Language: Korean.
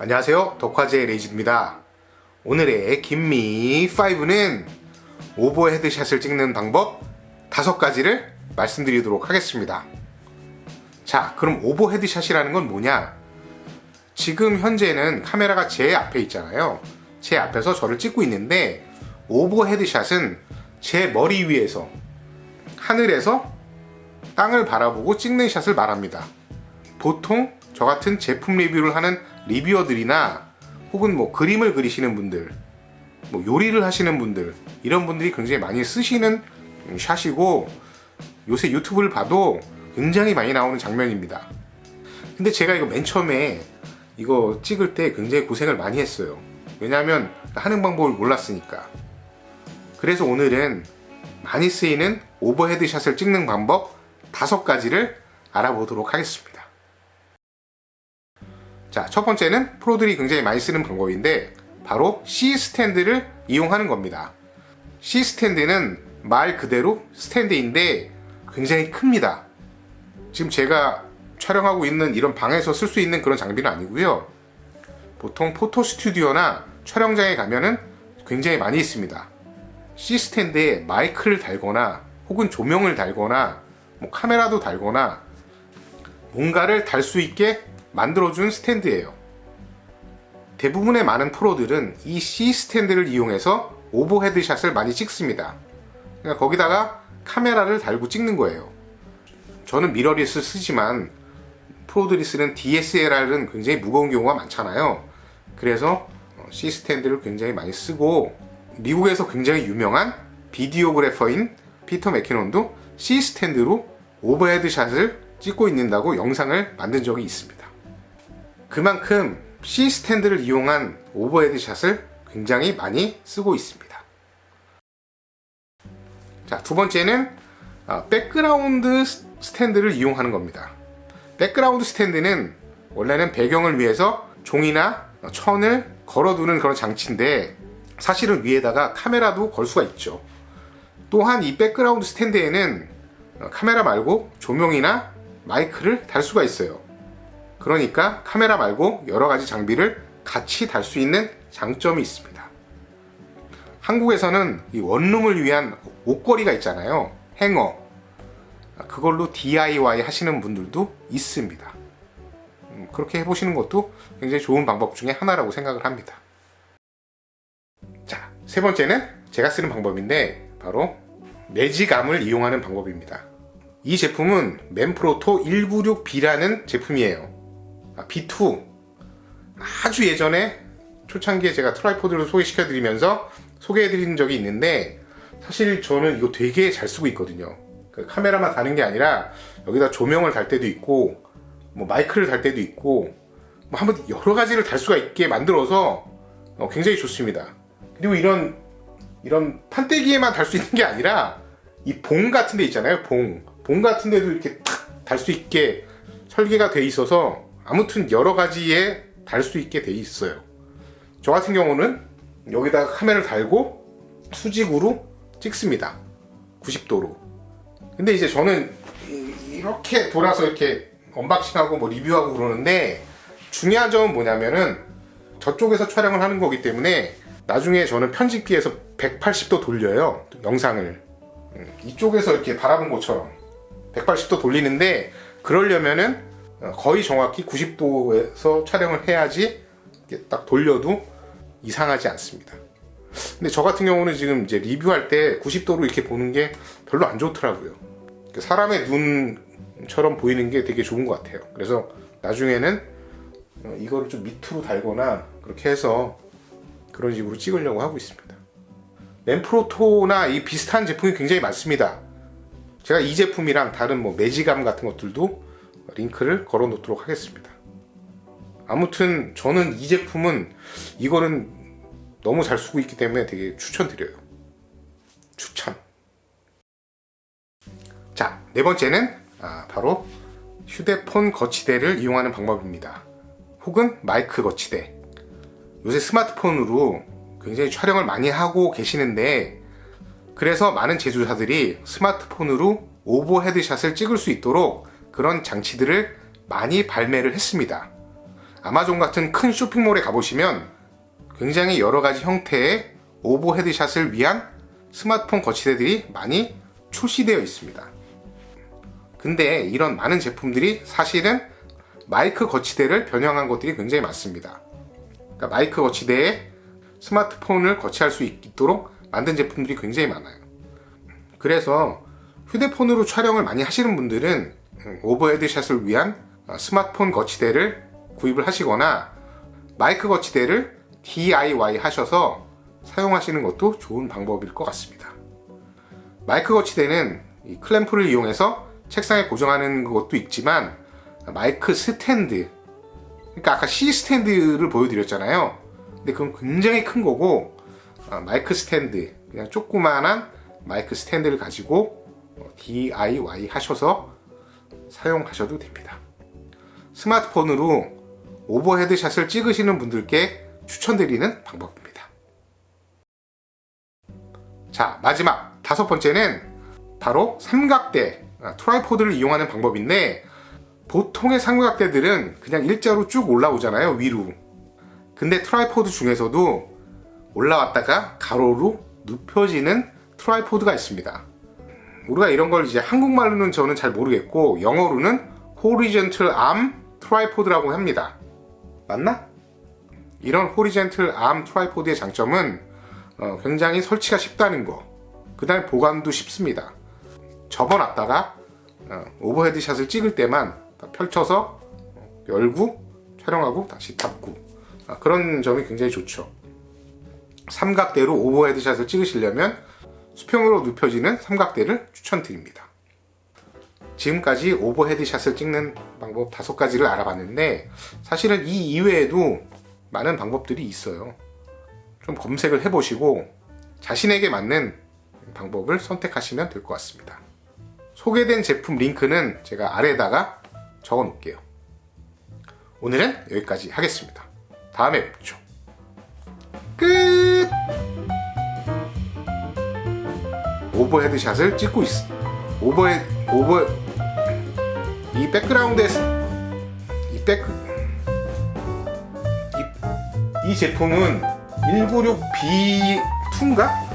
안녕하세요. 덕화제 레이즈입니다. 오늘의 김미5는 오버 헤드샷을 찍는 방법 다섯 가지를 말씀드리도록 하겠습니다. 자, 그럼 오버 헤드샷이라는 건 뭐냐? 지금 현재는 카메라가 제 앞에 있잖아요. 제 앞에서 저를 찍고 있는데 오버 헤드샷은 제 머리 위에서 하늘에서 땅을 바라보고 찍는 샷을 말합니다. 보통 저 같은 제품 리뷰를 하는 리뷰어들이나 혹은 뭐 그림을 그리시는 분들, 뭐 요리를 하시는 분들 이런 분들이 굉장히 많이 쓰시는 샷이고 요새 유튜브를 봐도 굉장히 많이 나오는 장면입니다. 근데 제가 이거 맨 처음에 이거 찍을 때 굉장히 고생을 많이 했어요. 왜냐하면 하는 방법을 몰랐으니까. 그래서 오늘은 많이 쓰이는 오버헤드 샷을 찍는 방법 다섯 가지를 알아보도록 하겠습니다. 자, 첫 번째는 프로들이 굉장히 많이 쓰는 방법인데 바로 C 스탠드를 이용하는 겁니다. C 스탠드는 말 그대로 스탠드인데 굉장히 큽니다. 지금 제가 촬영하고 있는 이런 방에서 쓸 수 있는 그런 장비는 아니고요. 보통 포토 스튜디오나 촬영장에 가면은 굉장히 많이 있습니다. C 스탠드에 마이크를 달거나 혹은 조명을 달거나 뭐 카메라도 달거나 뭔가를 달 수 있게 만들어준 스탠드예요. 대부분의 많은 프로들은 이 C 스탠드를 이용해서 오버헤드 샷을 많이 찍습니다. 그러니까 거기다가 카메라를 달고 찍는 거예요. 저는 미러리스 쓰지만 프로들이 쓰는 DSLR은 굉장히 무거운 경우가 많잖아요. 그래서 C 스탠드를 굉장히 많이 쓰고 미국에서 굉장히 유명한 비디오그래퍼인 피터 맥키논도 C 스탠드로 오버헤드 샷을 찍고 있는다고 영상을 만든 적이 있습니다. 그만큼 C 스탠드를 이용한 오버헤드 샷을 굉장히 많이 쓰고 있습니다. 자, 두 번째는 아, 백그라운드 스탠드를 이용하는 겁니다. 백그라운드 스탠드는 원래는 배경을 위해서 종이나 천을 걸어두는 그런 장치인데 사실은 위에다가 카메라도 걸 수가 있죠. 또한 이 백그라운드 스탠드에는 카메라 말고 조명이나 마이크를 달 수가 있어요. 그러니까 카메라 말고 여러 가지 장비를 같이 달 수 있는 장점이 있습니다. 한국에서는 이 원룸을 위한 옷걸이가 있잖아요. 행어. 그걸로 DIY 하시는 분들도 있습니다. 음, 그렇게 해보시는 것도 굉장히 좋은 방법 중에 하나라고 생각을 합니다. 자, 세 번째는 제가 쓰는 방법인데 바로 매지감을 이용하는 방법입니다. 이 제품은 맨프로토 196B라는 제품이에요. 아, B2. 아주 예전에 초창기에 제가 트라이포드를 소개시켜 드리면서 소개해 드린 적이 있는데 사실 저는 이거 되게 잘 쓰고 있거든요. 그 카메라만 다는 게 아니라 여기다 조명을 달 때도 있고 뭐 마이크를 달 때도 있고 뭐 한번 여러 가지를 달 수가 있게 만들어서 어, 굉장히 좋습니다. 그리고 이런 이런 판때기에만 달 수 있는 게 아니라 이 봉 같은 데 있잖아요. 봉. 봉 같은 데도 이렇게 탁 달 수 있게 설계가 돼 있어서 아무튼 여러 가지에 달 수 있게 돼 있어요. 저 같은 경우는 여기다가 카메라를 달고 수직으로 찍습니다. 90도로. 근데 이제 저는 이렇게 돌아서 이렇게 언박싱하고 뭐 리뷰하고 그러는데 중요한 점은 뭐냐면은 저쪽에서 촬영을 하는 거기 때문에 나중에 저는 편집기에서 180도 돌려요. 영상을. 음, 이쪽에서 이렇게 바라본 것처럼 180도 돌리는데 그러려면은 거의 정확히 90도에서 촬영을 해야지 딱 돌려도 이상하지 않습니다. 근데 저 같은 경우는 지금 이제 리뷰할 때 90도로 이렇게 보는 게 별로 안 좋더라고요. 사람의 눈처럼 보이는 게 되게 좋은 것 같아요. 그래서 나중에는 이거를 좀 밑으로 달거나 그렇게 해서 그런 식으로 찍으려고 하고 있습니다. 맨프로토나 이 비슷한 제품이 굉장히 많습니다. 제가 이 제품이랑 다른 뭐 매지감 같은 것들도 링크를 걸어 놓도록 하겠습니다. 아무튼 저는 이 제품은 이거는 너무 잘 쓰고 있기 때문에 되게 추천드려요. 추천. 자, 네 번째는 아, 바로 휴대폰 거치대를 이용하는 방법입니다. 혹은 마이크 거치대. 요새 스마트폰으로 굉장히 촬영을 많이 하고 계시는데 그래서 많은 제조사들이 스마트폰으로 오버 헤드샷을 찍을 수 있도록 그런 장치들을 많이 발매를 했습니다. 아마존 같은 큰 쇼핑몰에 가보시면 굉장히 여러 가지 형태의 오버 헤드샷을 위한 스마트폰 거치대들이 많이 출시되어 있습니다. 근데 이런 많은 제품들이 사실은 마이크 거치대를 변형한 것들이 굉장히 많습니다. 그러니까 마이크 거치대에 스마트폰을 거치할 수 있도록 만든 제품들이 굉장히 많아요. 그래서 휴대폰으로 촬영을 많이 하시는 분들은 음, 오버헤드샷을 위한 어, 스마트폰 거치대를 구입을 하시거나 마이크 거치대를 DIY 하셔서 사용하시는 것도 좋은 방법일 것 같습니다. 마이크 거치대는 이 클램프를 이용해서 책상에 고정하는 것도 있지만 마이크 스탠드 그러니까 아까 C 스탠드를 보여드렸잖아요. 근데 그건 굉장히 큰 거고 어, 마이크 스탠드 그냥 조그만한 마이크 스탠드를 가지고 어, DIY 하셔서 사용하셔도 됩니다. 스마트폰으로 오버헤드샷을 찍으시는 분들께 추천드리는 방법입니다. 자, 마지막 다섯 번째는 바로 삼각대, 아, 트라이포드를 이용하는 방법인데 보통의 삼각대들은 그냥 일자로 쭉 올라오잖아요, 위로. 근데 트라이포드 중에서도 올라왔다가 가로로 눕혀지는 트라이포드가 있습니다. 우리가 이런 걸 이제 한국말로는 저는 잘 모르겠고 영어로는 horizontal arm 트라이포드라고 합니다. 맞나? 이런 호리젠틀 암 트라이포드의 장점은 어, 굉장히 설치가 쉽다는 거. 그 다음에 보관도 쉽습니다. 접어놨다가 어, 오버헤드샷을 찍을 때만 펼쳐서 어, 열고 촬영하고 다시 닫고 아, 그런 점이 굉장히 좋죠. 삼각대로 오버헤드샷을 찍으시려면 수평으로 눕혀지는 삼각대를 추천드립니다. 지금까지 오버헤드샷을 찍는 방법 다섯 가지를 알아봤는데 사실은 이 이외에도 많은 방법들이 있어요. 좀 검색을 해보시고 자신에게 맞는 방법을 선택하시면 될 것 같습니다. 소개된 제품 링크는 제가 아래에다가 적어 놓을게요. 오늘은 여기까지 하겠습니다. 다음에 뵙죠. 끝! 오버헤드샷을 찍고 있어. 오버헤, 오버, 이 백그라운드에서, 이 백, 이, 이 제품은 196B2인가?